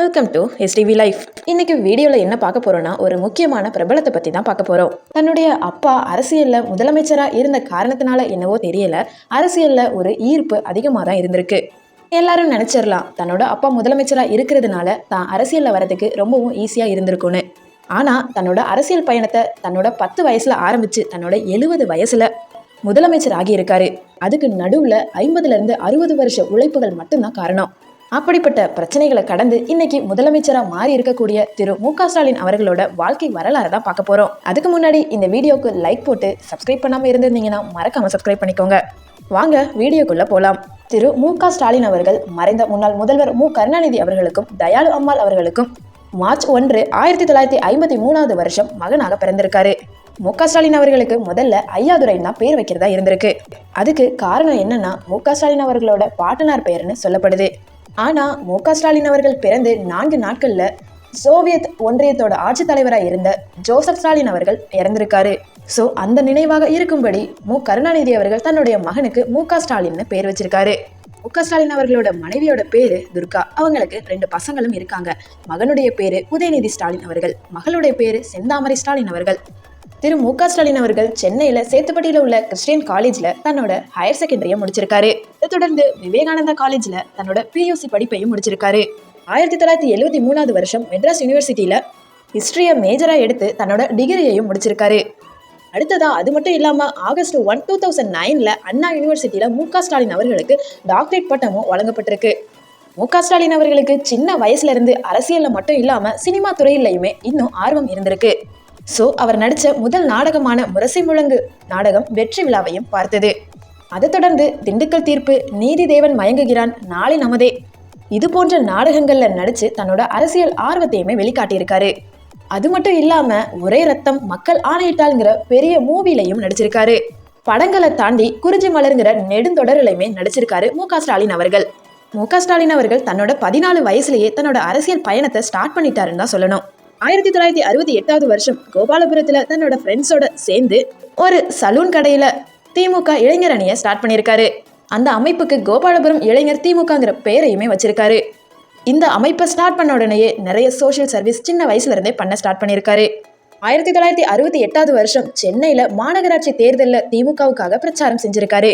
Welcome to STV life இன்னைக்கு வீடியோவில் என்ன பார்க்க போறோம்னா ஒரு முக்கியமான பிரபலத்தை பற்றி தான் பார்க்க போகிறோம் தன்னுடைய அப்பா அரசியலில் முதலமைச்சராக இருந்த காரணத்தினால என்னவோ தெரியல அரசியலில் ஒரு ஈர்ப்பு அதிகமாக தான் இருந்திருக்கு. எல்லாரும் நினச்சிடலாம் தன்னோட அப்பா முதலமைச்சராக இருக்கிறதுனால தான் அரசியலில் வரதுக்கு ரொம்பவும் ஈஸியாக இருந்திருக்கும்னு. ஆனால் தன்னோட அரசியல் பயணத்தை தன்னோட பத்து வயசில் ஆரம்பித்து தன்னோட எழுபது வயசில் முதலமைச்சர் ஆகியிருக்காரு. அதுக்கு நடுவில் ஐம்பதுலேருந்து அறுபது வருஷ உழைப்புகள் மட்டும்தான் காரணம். அப்படிப்பட்ட பிரச்சனைகளை கடந்து இன்னைக்கு முதலமைச்சராக மாறி இருக்கக்கூடிய திரு மு க ஸ்டாலின் அவர்களோட வாழ்க்கை வரலாறு தான் பார்க்க போறோம். அதுக்கு முன்னாடி இந்த வீடியோக்கு லைக் போட்டு சப்ஸ்கிரைப் பண்ணாம இருந்திருந்தீங்கன்னா மறக்காம சப்ஸ்கிரைப் பண்ணிக்கோங்க. வாங்க வீடியோக்குள்ள போலாம். திரு மு க ஸ்டாலின் அவர்கள் மறைந்த முன்னாள் முதல்வர் மு கருணாநிதி அவர்களுக்கும் தயாளு அம்மாள் அவர்களுக்கும் மார்ச் ஒன்று ஆயிரத்தி தொள்ளாயிரத்தி ஐம்பத்தி மூணாவது வருஷம் மகனாக பிறந்திருக்காரு. மு ஸ்டாலின் அவர்களுக்கு முதல்ல ஐயாதுரைன்னு தான் பேர் வைக்கிறதா இருந்திருக்கு. அதுக்கு காரணம் என்னன்னா மு ஸ்டாலின் அவர்களோட பாட்டனார் பெயர்னு சொல்லப்படுது. ஆனால் மு க ஸ்டாலின் அவர்கள் பிறந்து நான்கு நாட்களில் சோவியத் ஒன்றியத்தோட ஆட்சித் தலைவராக இருந்த ஜோசப் ஸ்டாலின் அவர்கள் இறந்திருக்காரு. ஸோ அந்த நினைவாக இருக்கும்படி மு கருணாநிதி அவர்கள் தன்னுடைய மகனுக்கு மு க ஸ்டாலின்னு பேர் வச்சிருக்காரு. மு க ஸ்டாலின் அவர்களோட மனைவியோட பேரு துர்கா. அவங்களுக்கு ரெண்டு பசங்களும் இருக்காங்க. மகனுடைய பேரு உதயநிதி ஸ்டாலின் அவர்கள். மகளுடைய பேரு செந்தாமரை ஸ்டாலின் அவர்கள். திரு மு க ஸ்டாலின் அவர்கள் சென்னையில் சேத்துப்பட்டியில் உள்ள கிறிஸ்டியன் காலேஜில் தன்னோட ஹையர் செகண்டரியை முடிச்சிருக்காரு. இதை தொடர்ந்து விவேகானந்தா காலேஜில் தன்னோட பியூசி படிப்பையும் முடிச்சிருக்காரு. ஆயிரத்தி தொள்ளாயிரத்தி எழுபத்தி மூணாவது வருஷம் மெட்ராஸ் யூனிவர்சிட்டியில் ஹிஸ்ட்ரியை மேஜராக எடுத்து தன்னோட டிகிரியையும் முடிச்சிருக்காரு. அடுத்ததா அது மட்டும் இல்லாமல் ஆகஸ்ட் ஒன் டூ தௌசண்ட் நைனில் அண்ணா யூனிவர்சிட்டியில் மு க ஸ்டாலின் அவர்களுக்கு டாக்டரேட் பட்டமும் வழங்கப்பட்டிருக்கு. மு க ஸ்டாலின் அவர்களுக்கு சின்ன வயசுல இருந்து அரசியலில் மட்டும் இல்லாமல் சினிமா துறையிலையுமே இன்னும் ஆர்வம் இருந்திருக்கு. ஸோ அவர் நடித்த முதல் நாடகமான முரசை முழங்கு நாடகம் வெற்றி விழாவையும் பார்த்தது. அதைத் தொடர்ந்து திண்டுக்கல் தீர்ப்பு நீதி தேவன் மயங்குகிறான் நாளை நமதே. இது போன்ற நாடகங்களில் நடித்து தன்னோட அரசியல் ஆர்வத்தையுமே வெளிக்காட்டியிருக்காரு. அது மட்டும் இல்லாமல் ஒரே ரத்தம் மக்கள் ஆணையிட்டாளுங்கிற பெரிய மூவிலையும் நடிச்சிருக்காரு. படங்களை தாண்டி குறிஞ்சி மலருங்கிற நெடுந்தொடரிலையுமே நடிச்சிருக்காரு மு க ஸ்டாலின் அவர்கள். மு க ஸ்டாலின் அவர்கள் தன்னோட பதினாலு வயசுலேயே தன்னோட அரசியல் பயணத்தை ஸ்டார்ட் பண்ணிட்டாருன்னு தான் சொல்லணும். ஆயிரத்தி தொள்ளாயிரத்தி அறுபத்தி எட்டாவது வருஷம் கோபாலபுரத்துல தன்னோட ஃப்ரெண்ட்ஸோட சேர்ந்து ஒரு சலூன் கடையில திமுக இளைஞர் அணியை ஸ்டார்ட் பண்ணியிருக்காரு. அந்த அமைப்புக்கு கோபாலபுரம் இளைஞர் திமுகங்கிற பெயரையுமே வச்சிருக்காரு. இந்த அமைப்பை ஸ்டார்ட் பண்ண உடனேயே நிறைய சோஷியல் சர்வீஸ் சின்ன வயசுல இருந்தே பண்ண ஸ்டார்ட் பண்ணியிருக்காரு. ஆயிரத்தி தொள்ளாயிரத்தி அறுபத்தி எட்டாவது வருஷம் சென்னையில மாநகராட்சி தேர்தலில் திமுகவுக்காக பிரச்சாரம் செஞ்சிருக்காரு.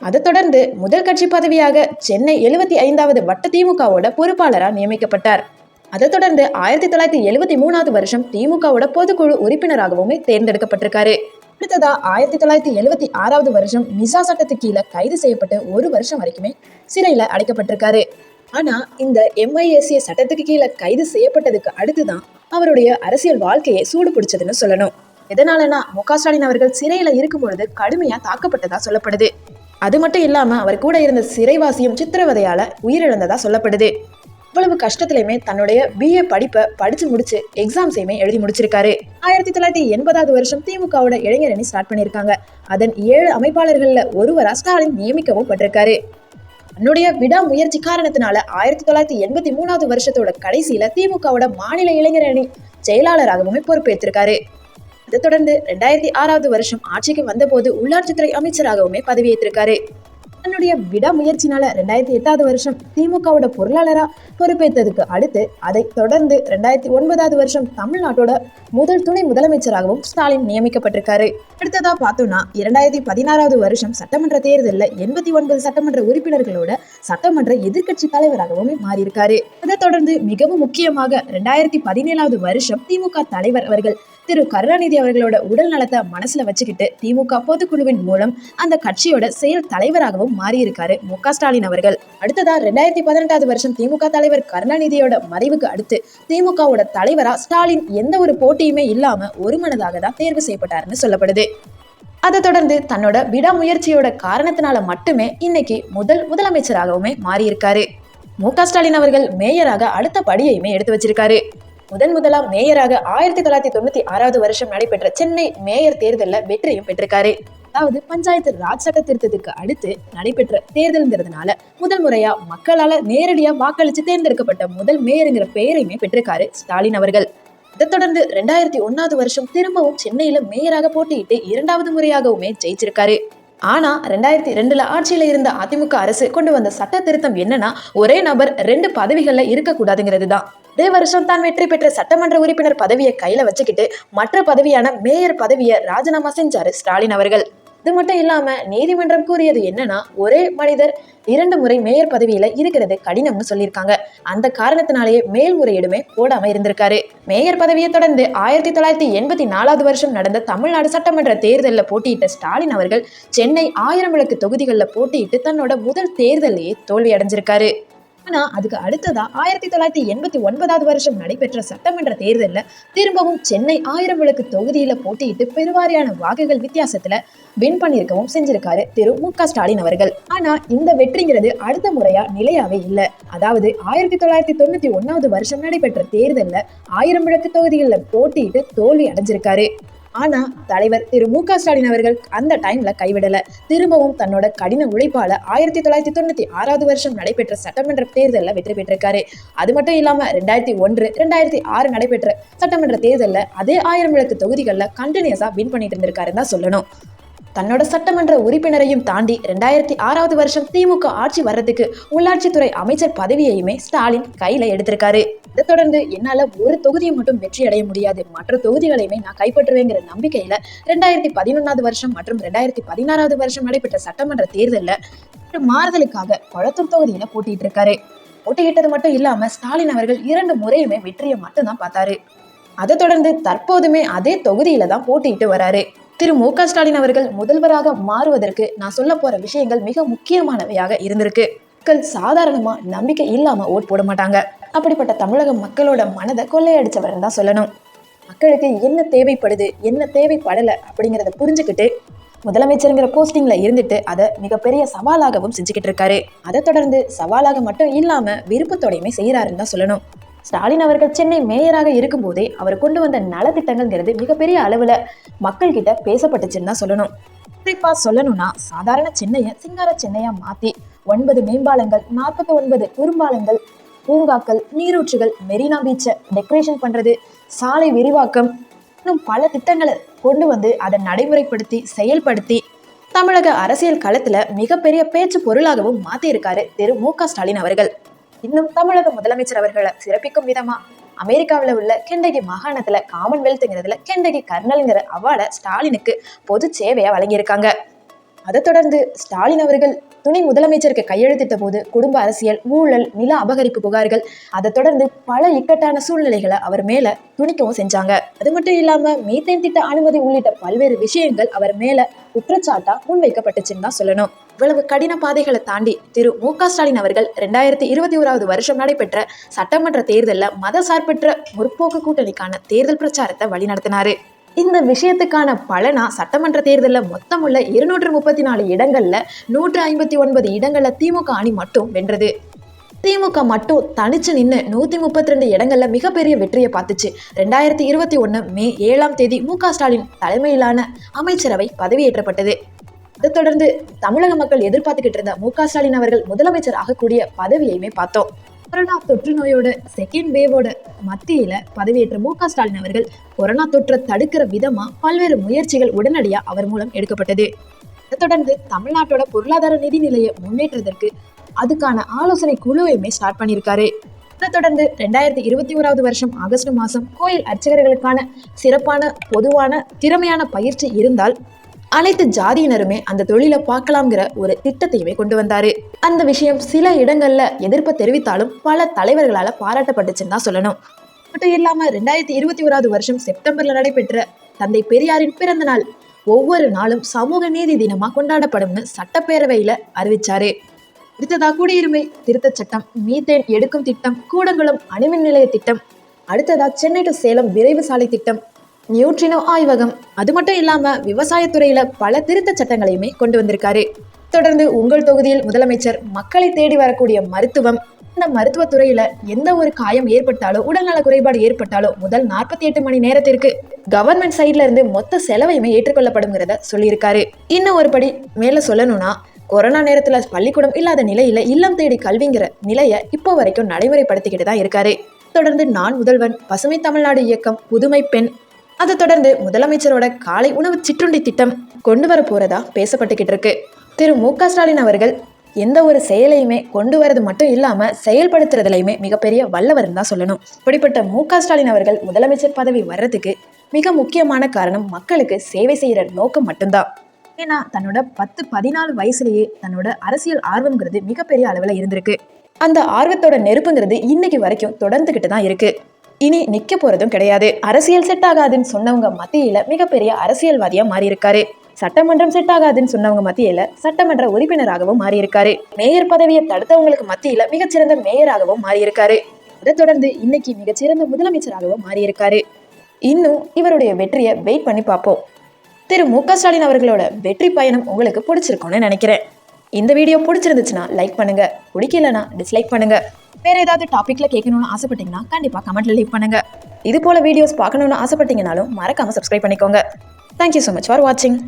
அதை தொடர்ந்து முதல் கட்சி பதவியாக சென்னை எழுபத்தி ஐந்தாவது வட்ட திமுகவோட பொறுப்பாளராக நியமிக்கப்பட்டார். அதைத் தொடர்ந்து ஆயிரத்தி தொள்ளாயிரத்தி எழுபத்தி மூணாவது வருஷம் திமுகவோட பொதுக்குழு உறுப்பினராகவுமே தேர்ந்தெடுக்கப்பட்டிருக்காரு. அடுத்ததா ஆயிரத்தி தொள்ளாயிரத்தி எழுபத்தி ஆறாவது வருஷம் மிசா சட்டத்துக்கு கீழே கைது செய்யப்பட்டு ஒரு வருஷம் வரைக்குமே சிறையில் அடைக்கப்பட்டிருக்காரு. ஆனா இந்த எம்ஐஎஸ்ஏ சட்டத்துக்கு கீழே கைது செய்யப்பட்டதுக்கு அடுத்துதான் அவருடைய அரசியல் வாழ்க்கையை சூடு பிடிச்சதுன்னு சொல்லணும். எதனாலனா மு க ஸ்டாலின் அவர்கள் சிறையில இருக்கும் பொழுது கடுமையா தாக்கப்பட்டதா சொல்லப்படுது. அது மட்டும் இல்லாம அவர் கூட இருந்த சிறைவாசியும் சித்திரவதையால உயிரிழந்ததா சொல்லப்படுது. இவ்வளவு கஷ்டத்துலையுமே தன்னுடைய பிஏ படிப்பை படிச்சு முடிச்சு எக்ஸாம்ஸையுமே எழுதி முடிச்சிருக்காரு. ஆயிரத்தி தொள்ளாயிரத்தி எண்பதாவது வருஷம் திமுகவோட இளைஞர் அணி ஸ்டார்ட் பண்ணியிருக்காங்க. அதன் ஏழு அமைப்பாளர்கள்ல ஒருவரா ஸ்டாலின் நியமிக்கவும் பட்டிருக்காரு. தன்னுடைய விடாமுயற்சி காரணத்தினால ஆயிரத்தி தொள்ளாயிரத்தி எண்பத்தி மூணாவது வருஷத்தோட கடைசியில திமுகவோட மாநில இளைஞர் அணி செயலாளராகவும் பொறுப்பேற்றிருக்காரு. அதை தொடர்ந்து ரெண்டாயிரத்தி ஆறாவது வருஷம் ஆட்சிக்கு வந்தபோது உள்ளாட்சித்துறை அமைச்சராகவுமே பதவியேற்றிருக்காரு. தன்னுடைய விடாமுயற்சினால ரெண்டாயிரத்தி எட்டாவது வருஷம் திமுகவோட பொருளாளரா பொறுப்பேற்றதுக்கு அடுத்து அதை தொடர்ந்து ரெண்டாயிரத்தி ஒன்பதாவது வருஷம் தமிழ்நாட்டோட முதல் துணை முதலமைச்சராகவும் ஸ்டாலின் நியமிக்கப்பட்டிருக்காரு. அடுத்ததா பார்த்தோம்னா இரண்டாயிரத்தி பதினாறாவது வருஷம் சட்டமன்ற தேர்தலில் எண்பத்தி ஒன்பது சட்டமன்ற உறுப்பினர்களோட சட்டமன்ற எதிர்க்கட்சி தலைவராகவும் மாறியிருக்காரு. அதை தொடர்ந்து மிகவும் முக்கியமாக ரெண்டாயிரத்தி பதினேழாவது வருஷம் திமுக தலைவர் அவர்கள் திரு கருணாநிதி அவர்களோட உடல் நலத்தை மனசுல வச்சுக்கிட்டு திமுக பொதுக்குழுவின் மூலம் அந்த கட்சியோட செயல் தலைவராகவும் மாறியிருக்காரு மு க ஸ்டாலின் அவர்கள். அடுத்ததா ரெண்டாயிரத்தி பதினெட்டாவது வருஷம் திமுக தலைவர் கருணாநிதியோட மறைவுக்கு அடுத்து திமுகவோட தலைவரா ஸ்டாலின் எந்த ஒரு போட்டியுமே இல்லாம ஒருமனதாக தான் தேர்வு செய்யப்பட்டாருன்னு சொல்லப்படுது. அதை தொடர்ந்து தன்னோட விடாமுயற்சியோட காரணத்தினால மட்டுமே இன்னைக்கு முதல் முதலமைச்சராகவுமே மாறியிருக்காரு. மு க ஸ்டாலின் அவர்கள் மேயராக அடுத்த படியையுமே எடுத்து வச்சிருக்காரு. முதன் முதலாம் மேயராக ஆயிரத்தி தொள்ளாயிரத்தி தொண்ணூத்தி ஆறாவது வருஷம் நடைபெற்ற சென்னை மேயர் தேர்தலில் வெற்றியும் பெற்றிருக்காரு. அதாவது பஞ்சாயத்து ராஜ் சட்ட திருத்தத்துக்கு அடுத்து நடைபெற்ற தேர்தல்ங்கிறதுனால முதல் முறையா மக்களால நேரடியா வாக்களிச்சு தேர்ந்தெடுக்கப்பட்ட முதல் மேயருங்கிற பெயரையுமே பெற்றிருக்காரு ஸ்டாலின் அவர்கள். இதைத் தொடர்ந்து ரெண்டாயிரத்தி ஒன்னாவது வருஷம் திரும்பவும் சென்னையில மேயராக போட்டியிட்டு இரண்டாவது முறையாகவுமே ஜெயிச்சிருக்காரு. ஆனா ரெண்டாயிரத்தி ரெண்டில் ஆட்சியில இருந்த அதிமுக அரசு கொண்டு வந்த சட்ட திருத்தம் என்னன்னா ஒரே நபர் ரெண்டு பதவிகள்ல இருக்கக்கூடாதுங்கிறது தான் அதே வருஷம் தான் வெற்றி பெற்ற சட்டமன்ற உறுப்பினர் பதவியை கையில வச்சுக்கிட்டு மற்ற பதவியான மேயர் பதவியை ராஜினாமா செஞ்சாரு ஸ்டாலின் அவர்கள். இது மட்டும் இல்லாம நீதிமன்றம் கூறியது என்னன்னா ஒரே மனிதர் இரண்டு முறை மேயர் பதவியில இருக்கிறது கடினம்னு சொல்லியிருக்காங்க. அந்த காரணத்தினாலேயே மேல்முறையீடுமே போடாம இருந்திருக்காரு. மேயர் பதவியை தொடர்ந்து ஆயிரத்தி தொள்ளாயிரத்தி எண்பத்தி நாலாவது வருஷம் நடந்த தமிழ்நாடு சட்டமன்ற தேர்தலில் போட்டியிட்ட ஸ்டாலின் அவர்கள் சென்னை ஆயிரம் விளக்கு தொகுதிகளில் போட்டியிட்டு தன்னோட முதல் தேர்தலையே தோல்வி அடைஞ்சிருக்காரு ஆனா அதுக்கு அடுத்ததா ஆயிரத்தி தொள்ளாயிரத்தி எண்பத்தி ஒன்பதாவது வருஷம் நடைபெற்ற சட்டமன்ற தேர்தலில் திரும்பவும் சென்னை ஆயிரம் விளக்கு தொகுதியில போட்டியிட்டு பெருவாரியான வாக்குகள் வித்தியாசத்துல வின் பண்ணியிருக்கவும் செஞ்சிருக்காரு திரு மு க ஸ்டாலின் அவர்கள். ஆனா இந்த வெற்றிங்கிறது அடுத்த முறையா நிலையாவே இல்லை. அதாவது ஆயிரத்தி தொள்ளாயிரத்தி தொண்ணூத்தி ஒன்னாவது வருஷம் நடைபெற்ற தேர்தலில் ஆயிரம் விளக்கு தொகுதிகளில் போட்டியிட்டு தோல்வி அடைஞ்சிருக்காரு. ஆனா தலைவர் திரு மு க ஸ்டாலின் அவர்கள் அந்த டைம்ல கைவிடல. திரும்பவும் தன்னோட கடின உழைப்பால ஆயிரத்தி தொள்ளாயிரத்தி தொண்ணூத்தி ஆறாவது வருஷம் நடைபெற்ற சட்டமன்ற தேர்தலில் வெற்றி பெற்றிருக்காரு. அது மட்டும் இல்லாம ரெண்டாயிரத்தி ஒன்று ரெண்டாயிரத்தி ஆறு நடைபெற்ற சட்டமன்ற தேர்தலில் அதே ஆயிரம் விளக்கு தொகுதிகளில் கண்டினியூஸா வின் பண்ணிட்டு இருந்திருக்காருன்னு தான் சொல்லணும். தன்னோட சட்டமன்ற உறுப்பினரையும் தாண்டி ரெண்டாயிரத்தி ஆறாவது வருஷம் திமுக ஆட்சி வர்றதுக்கு உள்ளாட்சித்துறை அமைச்சர் பதவியையுமே ஸ்டாலின் கையில எடுத்திருக்காரு. இதை தொடர்ந்து என்னால ஒரு தொகுதியை மட்டும் வெற்றி அடைய முடியாது. மற்ற தொகுதிகளையுமே நான் கைப்பற்றுவேங்கிற நம்பிக்கையில ரெண்டாயிரத்தி பதினொன்னாவது வருஷம் மற்றும் ரெண்டாயிரத்தி பதினாறாவது வருஷம் நடைபெற்ற சட்டமன்ற தேர்தலில் ஒரு மாறுதலுக்காக கொளத்தூர் தொகுதியில போட்டிட்டு இருக்காரு. போட்டியிட்டது மட்டும் இல்லாம ஸ்டாலின் அவர்கள் இரண்டு முறையுமே வெற்றியை மட்டும்தான் பார்த்தாரு. அதை தொடர்ந்து தற்போதுமே அதே தொகுதியில தான் போட்டியிட்டு வராரு. திரு மு க ஸ்டாலின் அவர்கள் முதல்வராக மாறுவதற்கு நான் சொல்ல போற விஷயங்கள் மிக முக்கியமானவையாக இருந்திருக்கு. மக்கள் சாதாரணமா நம்பிக்கை இல்லாம ஓட் போட மாட்டாங்க. அப்படிப்பட்ட தமிழக மக்களோட மனதை கொள்ளையடிச்சவர் தான் சொல்லணும். மக்களுக்கு என்ன தேவைப்படுது என்ன தேவைப்படலை அப்படிங்கிறத புரிஞ்சுக்கிட்டு முதலமைச்சருங்கிற போஸ்டிங்ல இருந்துட்டு அதை மிகப்பெரிய சவாலாகவும் செஞ்சுக்கிட்டு இருக்காரு. அதை தொடர்ந்து சவாலாக மட்டும் இல்லாம விருப்பத்தோடையுமே செய்யறாருன்னு தான் சொல்லணும். ஸ்டாலின் அவர்கள் சென்னை மேயராக இருக்கும்போதே அவர் கொண்டு வந்த நலத்திட்டங்கள்ங்கிறது மிகப்பெரிய அளவுல மக்கள் கிட்ட பேசப்பட்டுச்சுன்னு தான் சொல்லணும். குறிப்பா சொல்லணும்னா சாதாரண சென்னையை சிங்கார சென்னையா மாத்தி ஒன்பது மேம்பாலங்கள் நாற்பத்தி ஒன்பது குறும்பாலங்கள் பூங்காக்கள் நீரூற்றுகள் மெரினா பீச்சை டெக்கரேஷன் பண்றது சாலை விரிவாக்கம் இன்னும் பல திட்டங்களை கொண்டு வந்து அதை நடைமுறைப்படுத்தி செயல்படுத்தி தமிழக அரசியல் களத்துல மிகப்பெரிய பேச்சு பொருளாகவும் மாத்தியிருக்காரு திரு மு க ஸ்டாலின் அவர்கள். இன்னும் தமிழக முதலமைச்சர் அவர்களை சிறப்பிக்கும் விதமா? அமெரிக்காவில் உள்ள கெண்டகி மாகாணத்துல காமன்வெல்த்ங்கிறதுல கெண்டகி கர்னல்ங்கிற அவார்டை ஸ்டாலினுக்கு பொது சேவையா வழங்கியிருக்காங்க. அதை தொடர்ந்து ஸ்டாலின் அவர்கள் துணை முதலமைச்சருக்கு கையெழுத்திட்ட போது குடும்ப அரசியல் ஊழல் நில அபகரிப்பு புகார்கள் அதை தொடர்ந்து பல இக்கட்டான சூழ்நிலைகளை அவர் மேல துணிக்கவும் செஞ்சாங்க. அது மட்டும் இல்லாம மீத்தேன் திட்ட அனுமதி உள்ளிட்ட பல்வேறு விஷயங்கள் அவர் மேல குற்றச்சாட்டா முன்வைக்கப்பட்டுச்சுன்னு தான் சொல்லணும். இவ்வளவு கடின பாதைகளை தாண்டி திரு மு க ஸ்டாலின் அவர்கள் ரெண்டாயிரத்தி இருபத்தி ஓராவது வருஷம் நடைபெற்ற சட்டமன்ற தேர்தலில் மத சார்பற்ற முற்போக்கு கூட்டணிக்கான தேர்தல் பிரச்சாரத்தை வழிநடத்தினாரு. இந்த விஷயத்துக்கான பலனா சட்டமன்ற தேர்தலில் மொத்தம் உள்ள இருநூற்று முப்பத்தி நாலு இடங்கள்ல நூற்று ஐம்பத்தி ஒன்பது இடங்களில் திமுக அணி மட்டும் வென்றது. திமுக மட்டும் தனிச்சு நின்று நூத்தி முப்பத்தி ரெண்டு இடங்கள்ல மிகப்பெரிய வெற்றியை பார்த்துச்சு. ரெண்டாயிரத்தி இருபத்தி ஒன்று மே ஏழாம் தேதி மு க ஸ்டாலின் தலைமையிலான அமைச்சரவை பதவியேற்றப்பட்டது. அதை தொடர்ந்து தமிழக மக்கள் எதிர்பார்த்துக்கிட்டு இருந்த மு ஸ்டாலின் அவர்கள் முதலமைச்சர் ஆகக்கூடிய பதவியையுமே பார்த்தோம். கொரோனா தொற்று நோயோட செகண்ட் வேவோட மத்தியில பதவியேற்ற மு க ஸ்டாலின் அவர்கள் கொரோனா தொற்றை தடுக்கிற விதமா பல்வேறு முயற்சிகள் உடனடியா அவர் மூலம் எடுக்கப்பட்டது. அதை தொடர்ந்து தமிழ்நாட்டோட பொருளாதார நிதி நிலையை முன்னேற்றத்திற்கு அதுக்கான ஆலோசனை குழுவையுமே ஸ்டார்ட் பண்ணியிருக்காரு. அதை தொடர்ந்து ரெண்டாயிரத்தி இருபத்தி ஓராவது வருஷம் ஆகஸ்ட் மாதம் கோயில் அர்ச்சகர்களுக்கான சிறப்பான பொதுவான திறமையான பயிற்சி இருந்தால் அனைத்து ஜாதியினருமே அந்த தொழிலை பார்க்கலாம்ங்கிற ஒரு திட்டத்தையுமே கொண்டு வந்தாரு. அந்த விஷயம் சில இடங்கள்ல எதிர்ப்பு தெரிவித்தாலும் பல தலைவர்களால பாராட்டப்பட்டுச்சுன்னு தான் சொல்லணும். மட்டும் இல்லாம ரெண்டாயிரத்தி இருபத்தி ஓராவது வருஷம் செப்டம்பர்ல நடைபெற்ற தந்தை பெரியாரின் பிறந்த நாள் ஒவ்வொரு நாளும் சமூக நீதி தினமா கொண்டாடப்படும்னு சட்டப்பேரவையில அறிவிச்சாரு. அடுத்ததா குடியுரிமை திருத்தச் சட்டம் மீத்தேன் எடுக்கும் திட்டம் கூடங்குளம் அணுமின் நிலைய திட்டம் அடுத்ததா சென்னை டு சேலம் விரைவு சாலை திட்டம் நியூட்ரினோ ஆய்வகம். அது மட்டும் இல்லாம விவசாயத்துறையில பல திருத்த சட்டங்களையுமே கொண்டு வந்திருக்காரு. தொடர்ந்து உங்கள் தொகுதியில் முதலமைச்சர் மக்களை தேடி வரக்கூடிய மருத்துவம். இந்த மருத்துவத்துறையில எந்த ஒரு காயம் ஏற்பட்டாலோ உடல்நல குறைபாடு ஏற்பட்டாலோ முதல் நாற்பத்தி எட்டு மணி நேரத்திற்கு கவர்மெண்ட் சைட்ல இருந்து மொத்த செலவையுமே ஏற்றுக்கொள்ளப்படுங்கிறத சொல்லியிருக்காரு. இன்னும் ஒரு படி மேல சொல்லணும்னா கொரோனா நேரத்துல பள்ளிக்கூடம் இல்லாத நிலையில இல்லம் தேடி கல்விங்கிற நிலையை இப்போ வரைக்கும் நடைமுறைப்படுத்திக்கிட்டு தான் இருக்காரு. தொடர்ந்து நான் முதல்வன் பசுமை தமிழ்நாடு இயக்கம் புதுமை பெண். அதை தொடர்ந்து முதலமைச்சரோட காலை உணவு சிற்றுண்டி திட்டம் கொண்டு வர போறதா பேசப்பட்டுக்கிட்டு இருக்கு. திரு மு க ஸ்டாலின் அவர்கள் எந்த ஒரு செயலையுமே கொண்டு வரது மட்டும் இல்லாம செயல்படுத்துறதுலையுமே மிகப்பெரிய வல்லவர்னு தான் சொல்லணும். இப்படிப்பட்ட மு க ஸ்டாலின் அவர்கள் முதலமைச்சர் பதவி வர்றதுக்கு மிக முக்கியமான காரணம் மக்களுக்கு சேவை செய்யற நோக்கம் மட்டும்தான். ஏன்னா தன்னோட பத்து பதினாலு வயசுலயே தன்னோட அரசியல் ஆர்வம்ங்கிறது மிகப்பெரிய அளவில் இருந்திருக்கு. அந்த ஆர்வத்தோட நெருப்புங்கிறது இன்னைக்கு வரைக்கும் தொடர்ந்துகிட்டு தான் இருக்கு. இனி நிற்க போகிறதும் கிடையாது. அரசியல் செட் ஆகாதுன்னு சொன்னவங்க மத்தியில் மிகப்பெரிய அரசியல்வாதியாக மாறியிருக்காரு. சட்டமன்றம் செட் ஆகாதுன்னு சொன்னவங்க மத்தியில சட்டமன்ற உறுப்பினராகவும் மாறியிருக்காரு. மேயர் பதவியை தடுத்தவங்களுக்கு மத்தியில மிகச்சிறந்த மேயராகவும் மாறியிருக்காரு. அதை தொடர்ந்து இன்னைக்கு மிகச்சிறந்த முதலமைச்சராகவும் மாறியிருக்காரு. இன்னும் இவருடைய வெற்றியை வெயிட் பண்ணி பார்ப்போம். திரு மு க ஸ்டாலின் அவர்களோட வெற்றி பயணம் உங்களுக்கு பிடிச்சிருக்கோன்னு நினைக்கிறேன். இந்த வீடியோ பிடிச்சிருந்துச்சுன்னா லைக் பண்ணுங்க. பிடிக்கலனா டிஸ்லைக் பண்ணுங்க. வேற ஏதாவது டாபிக்ல கேட்கணும்னு ஆசைப்பட்டீங்கன்னா கண்டிப்பா கமெண்ட்ல லீவ் பண்ணுங்க. இது போல வீடியோஸ் பார்க்கணும்னு ஆசைப்பட்டீங்கனாலும் மறக்காம சப்ஸ்கிரைப் பண்ணிக்கோங்க. தேங்க்யூ ஸோ மச் ஃபார் வாட்சிங்